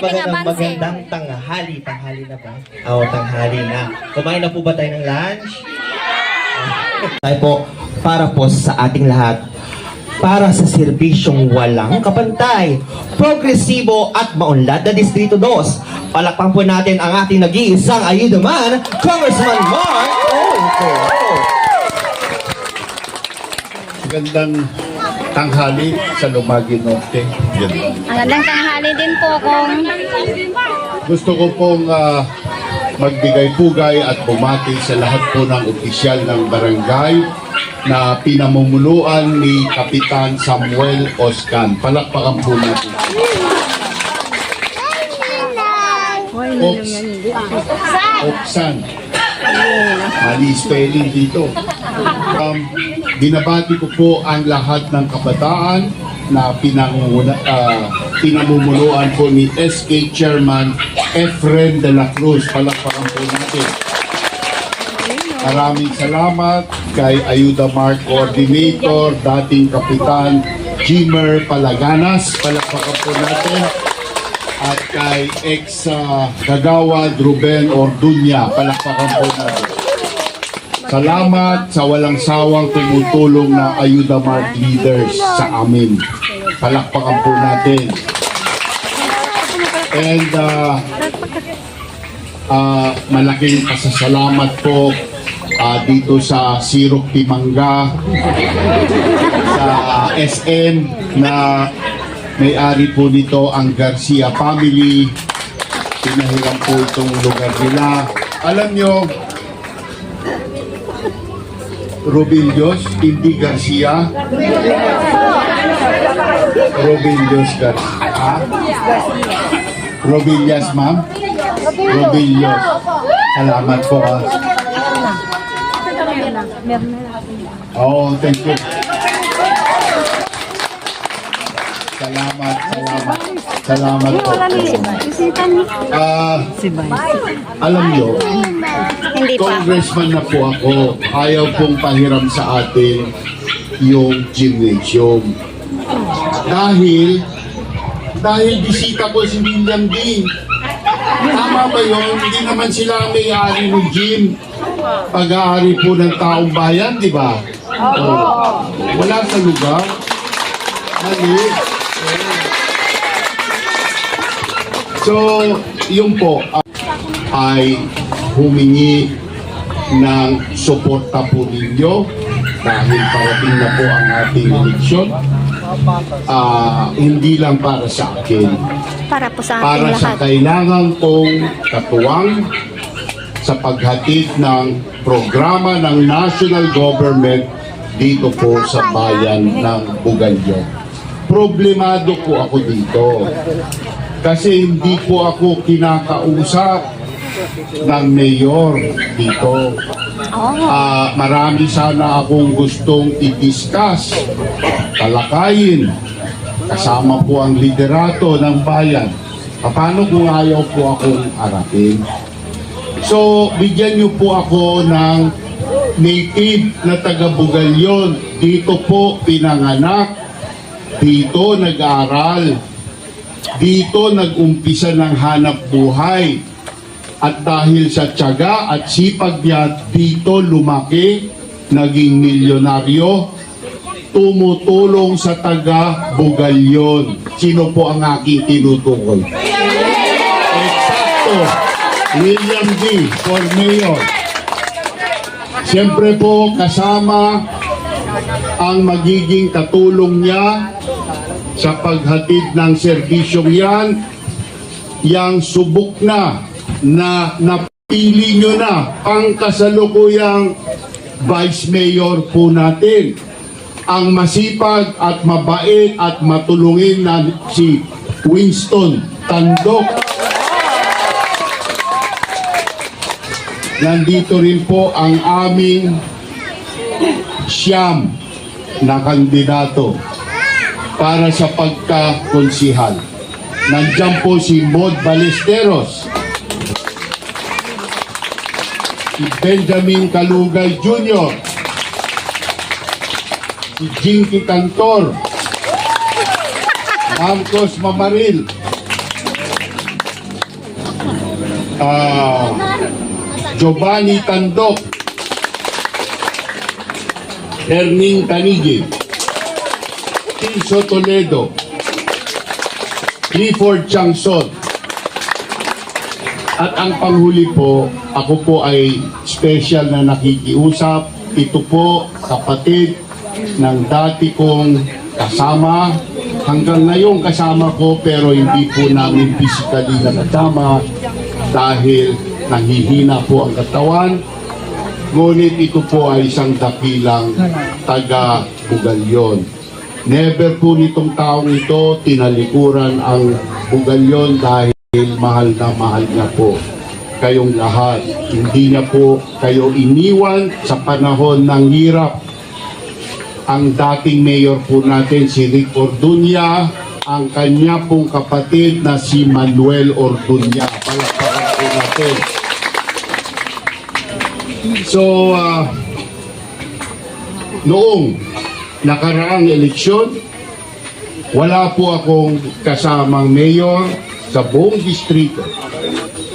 magandang, magandang tanghali. Tanghali na ba? Oo, tanghali na. Kumain na po ba tayo ng lunch? tayo po, para po sa ating lahat, para sa serbisyong walang kapantay, progresibo at maunlad na Distrito 2. Palakpan po natin ang ating nag-iisang ayudaman, Congressman Mark Oco. Magandang tanghali sa Lumagi Norte. Yan. Magandang tanghali din po kung Gusto ko pong ah, magbigay pugay at bumati sa lahat po ng opisyal ng barangay na pinamumuluan ni Kapitan Samuel Oscan. Palakpakan po natin. Ops. Oksan. Mali spelling dito. Um, binabati ko po ang lahat ng kabataan na pinangunguna, ah, pinamumuluan po ni SK Chairman Efren de la Cruz. Palakpakan po natin. Maraming salamat kay Ayuda Mark Coordinator, dating Kapitan Jimmer Palaganas. Palakpakan po natin. At kay ex uh, Kagawad Ruben Orduña. Palakpakan po natin. Salamat sa walang sawang tumutulong na Ayuda Mark leaders sa amin. Palakpakan po natin. And uh, uh, malaking pasasalamat po uh, dito sa Sirok Timanga sa SM na may-ari po nito ang Garcia family. Pinahiram po itong lugar nila. Alam nyo, Robillos, hindi Garcia. Robillos Garcia. Ha? Ma'am? Robillos. Salamat po, ha? Oh, thank you. Salamat, salamat. Salamat po. Ah, alam nyo, hindi pa. congressman na po ako. Ayaw pong pahiram sa atin yung gymnasium. Dahil, dahil bisita ko si William Dean. Tama ba yun? Hindi naman sila ang may-ari ng gym. Pag-aari po ng taong bayan, di ba? Oh. Wala sa lugar. Mali. So, yun po ah, ay humingi ng suporta po ninyo dahil parating na po ang ating eleksyon. Ah, hindi lang para sa akin, Para po sa ating para sa lahat. kailangan kong katuwang sa paghatid ng programa ng national government dito po sa bayan ng Bugalyo. Problemado po ako dito kasi hindi po ako kinakausap ng mayor dito. Ah, marami sana akong gustong i-discuss, talakayin, kasama po ang liderato ng bayan. Paano kung ayaw po akong harapin? So, bigyan niyo po ako ng native na taga Bugalyon. Dito po pinanganak, dito nag-aral, dito nag-umpisa ng hanap buhay. At dahil sa tiyaga at sipag niya, dito lumaki, naging milyonaryo, tumutulong sa taga Bugalyon. Sino po ang aking tinutukoy? Eksakto. William D. for Mayor. Siyempre po kasama ang magiging katulong niya sa paghatid ng serbisyong yan, yang subok na na napili nyo na ang kasalukuyang Vice Mayor po natin. Ang masipag at mabait at matulungin na si Winston Tandok. Nandito rin po ang aming siyam na kandidato para sa pagkakonsihal. Nandiyan po si Mod Balesteros, si Benjamin Kalugay Jr., si Jinky Cantor, Marcos Mamaril, ah, Giovanni Tandok, Herning Tanigi, Tiso Toledo, Clifford Changson, at ang panghuli po, ako po ay special na nakikiusap. Ito po kapatid ng dati kong kasama. Hanggang ngayon kasama ko pero hindi po namin physically nakasama dahil nangihina po ang katawan. Ngunit ito po ay isang dakilang taga Bugalyon. Never po nitong taong ito tinalikuran ang Bugalyon dahil mahal na mahal niya po kayong lahat. Hindi niya po kayo iniwan sa panahon ng hirap. Ang dating mayor po natin si Rick Orduña, ang kanya pong kapatid na si Manuel Orduña. Palakpakan po natin. So, ah, noong nakaraang eleksyon, wala po akong kasamang mayor sa buong distrito.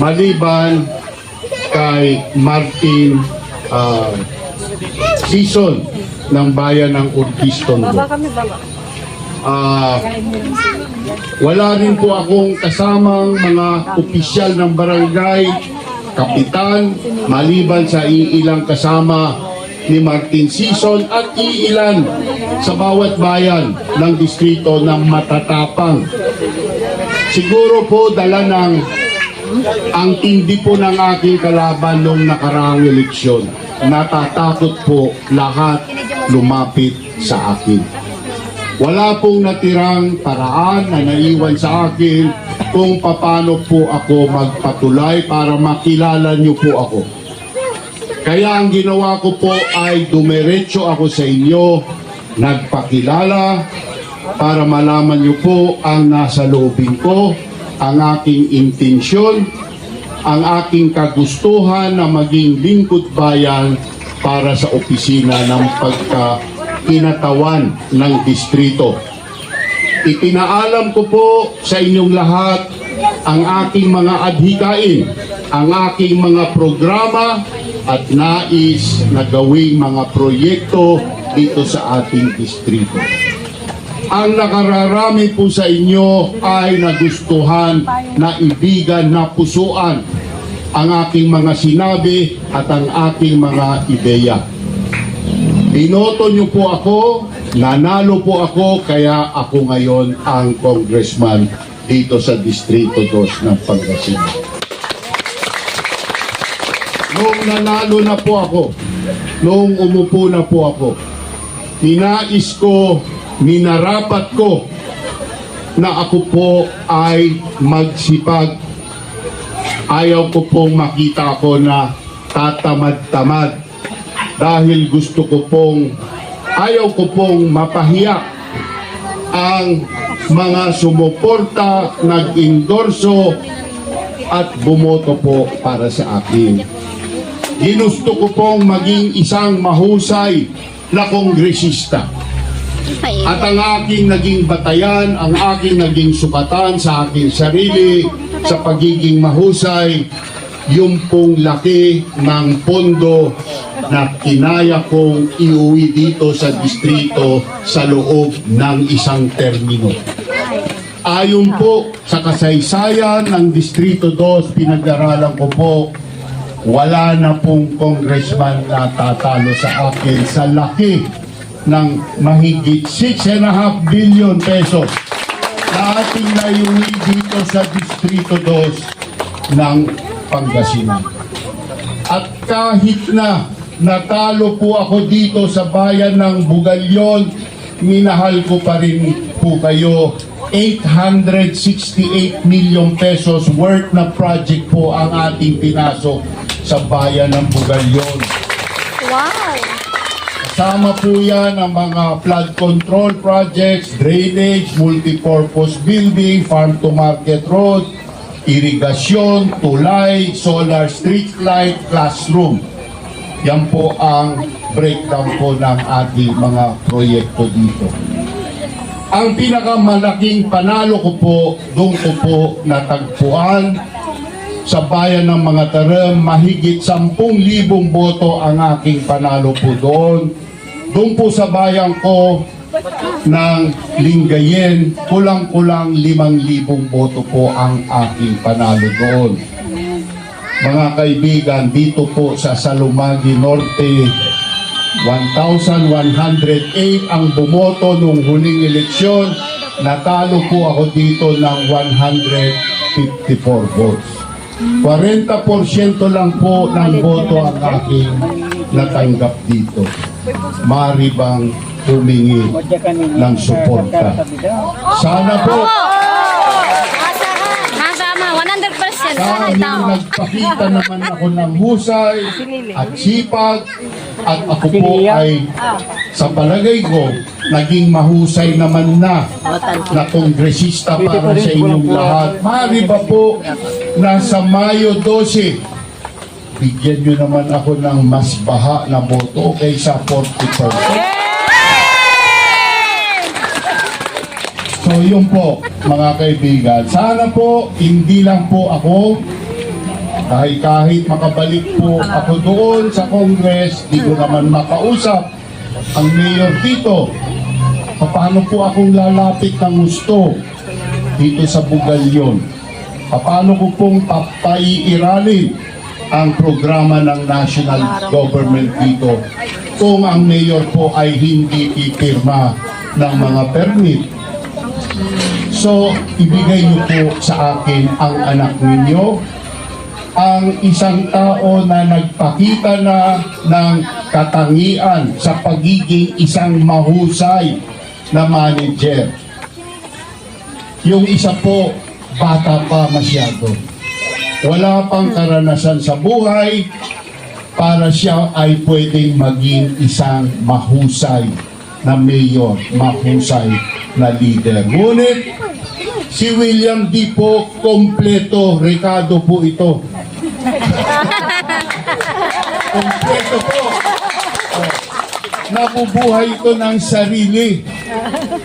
Maliban kay Martin ah, Sison ng bayan ng Urquiston. Ah, wala rin po akong kasamang mga opisyal ng barangay, kapitan, maliban sa iilang kasama ni Martin Sison at iilan sa bawat bayan ng distrito ng matatapang. Siguro po dala ng ang tindi po ng aking kalaban nung nakaraang eleksyon. Natatakot po lahat lumapit sa akin. Wala pong natirang paraan na naiwan sa akin kung paano po ako magpatuloy para makilala niyo po ako. Kaya ang ginawa ko po ay dumiretso ako sa inyo, nagpakilala para malaman niyo po ang nasa loobin ko, ang aking intensyon, ang aking kagustuhan na maging lingkod bayan para sa opisina ng pagkakinatawan ng distrito. Ipinaalam ko po sa inyong lahat ang aking mga adhikain, ang aking mga programa at nais na gawing mga proyekto dito sa ating distrito. Ang nakararami po sa inyo ay nagustuhan, naibigan, napusuan ang aking mga sinabi at ang aking mga ideya. Binoto niyo po ako, nanalo po ako, kaya ako ngayon ang congressman dito sa Distrito 2 ng Pangasinan. Noong nanalo na po ako, noong umupo na po ako, ninais ko, minarapat ko na ako po ay magsipag. Ayaw ko pong makita ko na tatamad-tamad dahil gusto ko pong, ayaw ko pong mapahiya ang mga sumuporta, nag-endorso at bumoto po para sa akin. Ginusto ko pong maging isang mahusay na kongresista. At ang aking naging batayan, ang aking naging sukatan sa aking sarili sa pagiging mahusay, yung pong laki ng pondo na kinaya kong iuwi dito sa distrito sa loob ng isang termino. Ayon po sa kasaysayan ng Distrito 2, pinag-aralan ko po, wala na pong congressman na tatalo sa akin sa laki ng mahigit 6.5 billion pesos. Na ating naiuwi dito sa Distrito 2 ng Pangasinan. At kahit na natalo po ako dito sa bayan ng Bugalyon, minahal ko pa rin po kayo. 868 million pesos worth na project po ang ating pinasok sa bayan ng Bugalyon. wow! Kasama po yan ang mga flood control projects, drainage, multipurpose building, farm to market road, irigasyon, tulay, solar street light, classroom. Yan po ang breakdown po ng ating mga proyekto dito. Ang pinakamalaking panalo ko po, doon ko po natagpuan sa bayan ng mga Tarem, mahigit 10,000 boto ang aking panalo po doon. Doon po sa bayan ko ng Lingayen, kulang-kulang 5,000 boto po ang aking panalo doon. Mga kaibigan, dito po sa Salumagi Norte, 1,108 ang bumoto nung huling eleksyon. Natalo po ako dito ng 154 votes. 40% lang po ng boto ang aking natanggap dito. Mari bang humingi ng suporta? Sana po. Masama, 100% sana dahil nagpakita naman ako ng husay at sipag at ako po ay sa palagay ko naging mahusay naman na na kongresista para sa inyong lahat. Mari ba po na sa Mayo 12 bigyan nyo naman ako ng mas baha na boto kaysa 40%. So yun po, mga kaibigan. Sana po, hindi lang po ako, dahil kahit makabalik po ako doon sa Congress, di ko naman makausap ang mayor dito. Paano po akong lalapit ng gusto dito sa Bugalyon? Paano ko pong papaiiralin ang programa ng national government dito kung ang mayor po ay hindi pipirma ng mga permit So, ibigay niyo po sa akin ang anak ninyo, ang isang tao na nagpakita na ng katangian sa pagiging isang mahusay na manager. Yung isa po, bata pa masyado. Wala pang karanasan sa buhay para siya ay pwedeng maging isang mahusay na mayor, mahusay na leader. Ngunit si William D. po, kompleto, Ricardo po ito. Kompleto po. Oh. Nabubuhay ito ng sarili.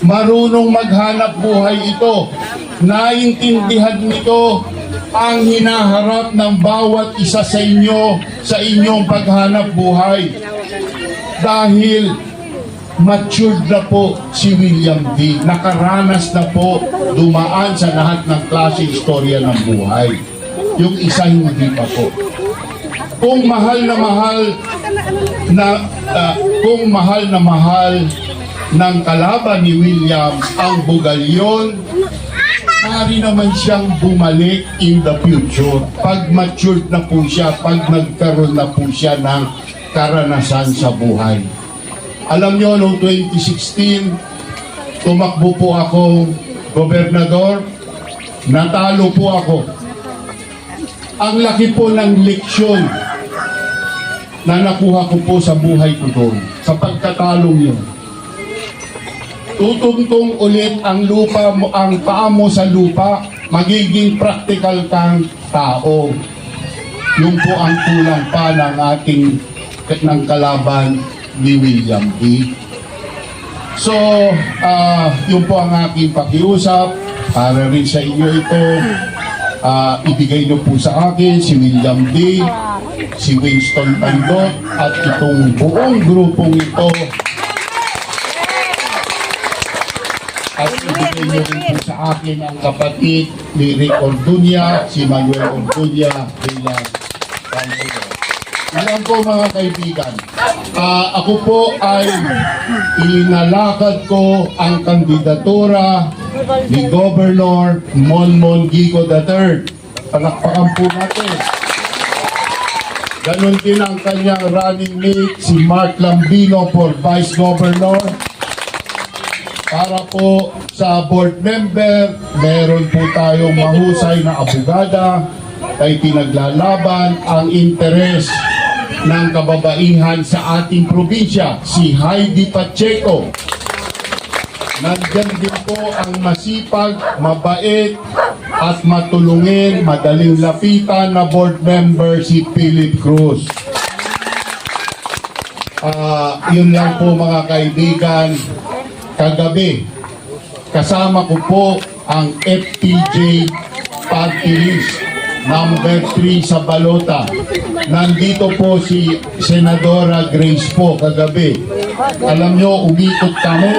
Marunong maghanap buhay ito. Naintindihan nito ang hinaharap ng bawat isa sa inyo sa inyong paghanap buhay. Dahil matured na po si William D. Nakaranas na po dumaan sa lahat ng klase istorya ng buhay. Yung isa hindi pa po. Kung mahal na mahal na ah, kung mahal na mahal ng kalaban ni William ang bugalyon, Maaari naman siyang bumalik in the future. Pag matured na po siya, pag nagkaroon na po siya ng karanasan sa buhay. Alam nyo, noong 2016, tumakbo po akong gobernador, natalo po ako. Ang laki po ng leksyon na nakuha ko po sa buhay ko doon, sa pagkatalong yun. Tutungtong ulit ang lupa mo, ang paa mo sa lupa, magiging practical kang tao. Yun po ang kulang pa ng ating ng kalaban ni William D. So, ah, yun po ang aking pakiusap para rin sa inyo ito. Ah, ibigay niyo po sa akin si William D, si Winston Pandot, at itong buong grupong ito at ibigay niyo rin po sa akin ang kapatid ni Rick Orduña, si Manuel Orduña bilang councilor. Alam po mga kaibigan, ah, ako po ay inalakad ko ang kandidatura ni Governor Monmon Gico III. Palakpakan po natin. Ganon din ang kanyang running mate, si Mark Lambino for Vice Governor. Para po sa board member, meron po tayong mahusay na abogada ay pinaglalaban ang interes ng kababaihan sa ating probinsya, si Heidi Pacheco. Nandyan din po ang masipag, mabait, at matulungin, madaling lapitan na board member si Philip Cruz. Ah, yun lang po mga kaibigan. Kagabi, kasama ko po ang FPJ party list number 3 sa balota. Nandito po si Senadora Grace po kagabi. Alam nyo, umikot kami.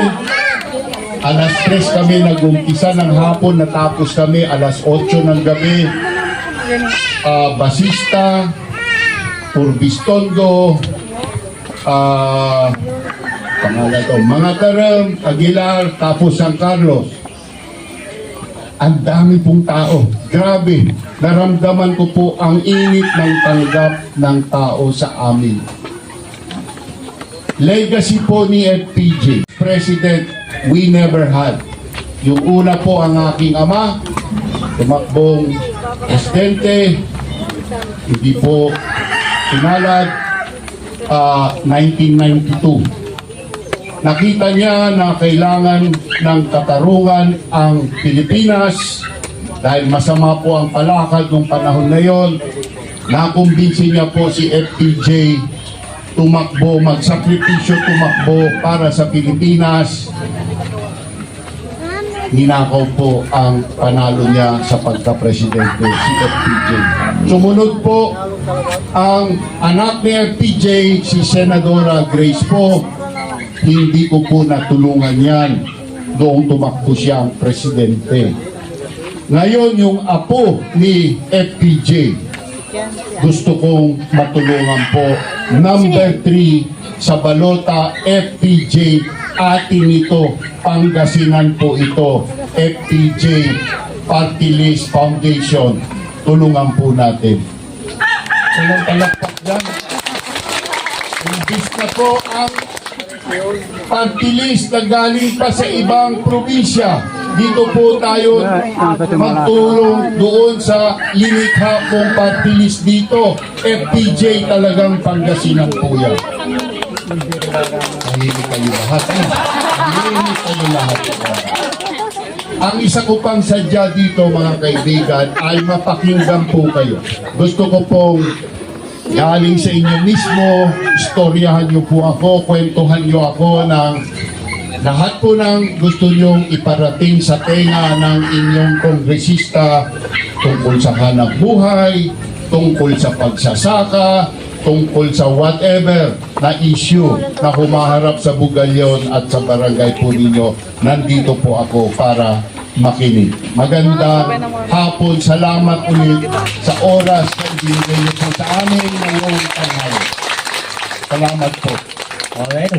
Alas 3 kami nag-umpisa ng hapon, natapos kami alas 8 ng gabi. Ah, Basista, Urbistondo, ah, pangalan to, mga Taram, Aguilar, tapos San Carlos. Ang dami pong tao. Grabe. Naramdaman ko po ang init ng tanggap ng tao sa amin. Legacy po ni FPJ. President, we never had. Yung una po ang aking ama, tumakbong presidente, hindi po pinalad, ah, 1992. Nakita niya na kailangan ng katarungan ang Pilipinas dahil masama po ang palakad ng panahon na yon. Nakumbinsi niya po si FPJ tumakbo, magsakripisyo tumakbo para sa Pilipinas. Ninakaw po ang panalo niya sa pagka-presidente, si FPJ. Sumunod po ang anak ni FPJ, si Senadora Grace po. Hindi ko po natulungan yan noong tumakbo siyang presidente. Ngayon, yung apo ni FPJ, gusto kong matulungan po. Number 3 sa balota FPJ atin ito Pangasinan po ito FPJ Party List Foundation tulungan po natin Walang palakpak dyan Imbis na po ang party list na galing pa sa ibang probinsya. Dito po tayo magtulong doon sa linikha pong party list dito. FPJ talagang Pangasinan po yan. Tahimik kayo lahat. Tahimik kayo lahat. Ang isa ko pang sadya dito mga kaibigan ay mapakinggan po kayo. Gusto ko pong galing sa inyo mismo, istoryahan niyo po ako, kwentuhan niyo ako ng lahat po ng gusto niyong iparating sa tenga ng inyong kongresista tungkol sa hanap buhay, tungkol sa pagsasaka, tungkol sa whatever na issue na humaharap sa Bugalyon at sa barangay po ninyo, nandito po ako para makinig. Magandang hapon. Salamat ulit sa oras na ibinigay niyo po sa amin ngayong. Salamat po. Alright,